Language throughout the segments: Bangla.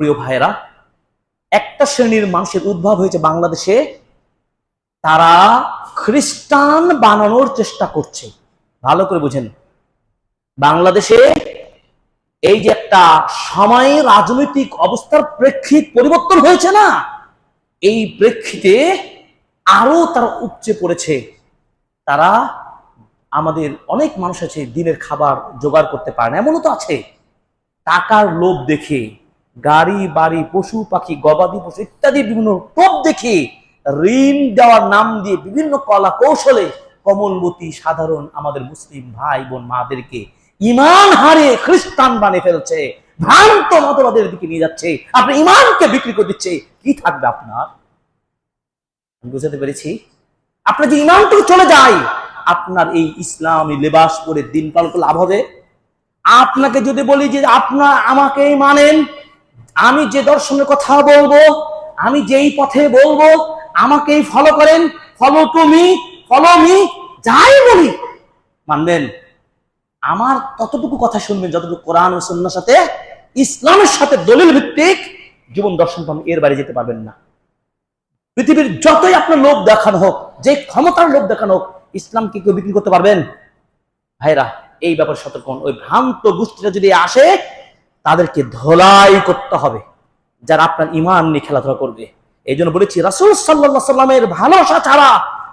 প্রিয় ভাইয়েরা, একটা শ্রেণির মানুষের উদ্ভব হয়েছে বাংলাদেশে। তারা খ্রিস্টান বানানোর চেষ্টা করছে। ভালো করে বুঝেন। বাংলাদেশে এই যে একটা সময় রাজনৈতিক অবস্থার প্রেক্ষিত পরিবর্তন হয়েছে না, এই প্রেক্ষিতে আরও তারা উপচে পড়েছে। তারা আমাদের অনেক মানুষ আছে, দিনের খাবার জোগাড় করতে পারে না, এমনও তো আছে। টাকার লোভ দেখে গাড়ি, বাড়ি, পশু, পাখি, গবাদি পশু ইত্যাদি বিভিন্ন টোপ দেখে ঋণ দেওয়ার নাম দিয়ে বিভিন্ন কলা কৌশলে কমলমতি সাধারণ আমাদের মুসলিম ভাই বোন মাদেরকে ইমান হারে খ্রিস্টান বানিয়ে ফেলছে, ভ্রান্ত মতবাদের দিকে নিয়ে যাচ্ছে। আপনি ইমানকে বিক্রি করে দিচ্ছে। কি থাকবে আপনার? বুঝাতে পেরেছি। আপনার যে ইমানটুকু চলে যায়, আপনার এই ইসলামী লেবাস পরে দিন পালন লাভ হবে। আপনাকে যদি বলি যে আপনার আমাকেই মানেন আমি যে দর্শনের কথা বলব, আমি যেই পথে বলব, আমাকেই ফলো করেন follow to me follow me যাই বলি। মানবেন, আমার ততটুকু কথা শুনবেন, যতটুকু কোরআন ও সুন্নার সাথে, ইসলামের সাথে দলিল ভিত্তিক জীবন দর্শন পাবেন, এর বাইরে যেতে পারবেন না। পৃথিবীর যতই আপনার লোভ দেখানো হোক, যে ক্ষমতার লোভ দেখানো হোক ইসলামকে কেউ বিক্রি করতে পারবেন? ভাইরা, এই ব্যাপারে সতর্ক। ওই ভ্রান্ত গোষ্ঠীটা যদি আসে তাদেরকে ধলাই করতে হবে। যারা আপনার ইমান নিয়ে খেলাধুলা করবে। এই জন্য বলেছি, রাসুল সাল্লাহ সাল্লামের ভালোবাসা ছাড়া,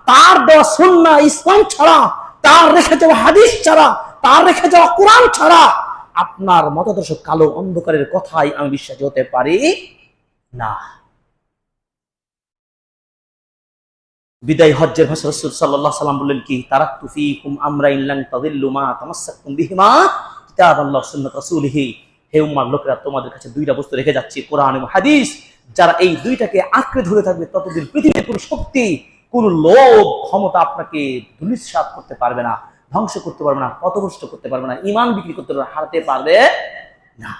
তার দেওয়া সুন্না ইসলাম ছাড়া, তার রেখে যাওয়া হাদিস ছাড়া, তার রেখে যাওয়া কোরআন ছাড়া, আপনার মতাদর্শ কালো অন্ধকারের কথাই আমি বিশ্বাসী হতে পারি না। বিদায় হজ্জের ভাষা রসুল সাল্লাহ সাল্লাম বললেন কি তারা তুফি হুম আমরা ইল্লাং তাদিল্লু মা তামাসাকুম বিহিমা কিতাব আল্লাহ সুন্নাত রাসূলিহি। হে উম্মার লোকেরা, তোমাদের কাছে দুইটা বস্তু রেখে যাচ্ছি, কোরআন এবং হাদিস। যারা এই দুইটাকে আঁকড়ে ধরে থাকবে, ততদিন পৃথিবীর কোনো শক্তি, কোন লোভ, ক্ষমতা আপনাকে ধুলিস্বাদ করতে পারবে না, ধ্বংস করতে পারবে না, পথভ্রষ্ট করতে পারবে না ইমান বিক্রি করতে পারবে হারাতে পারবে না।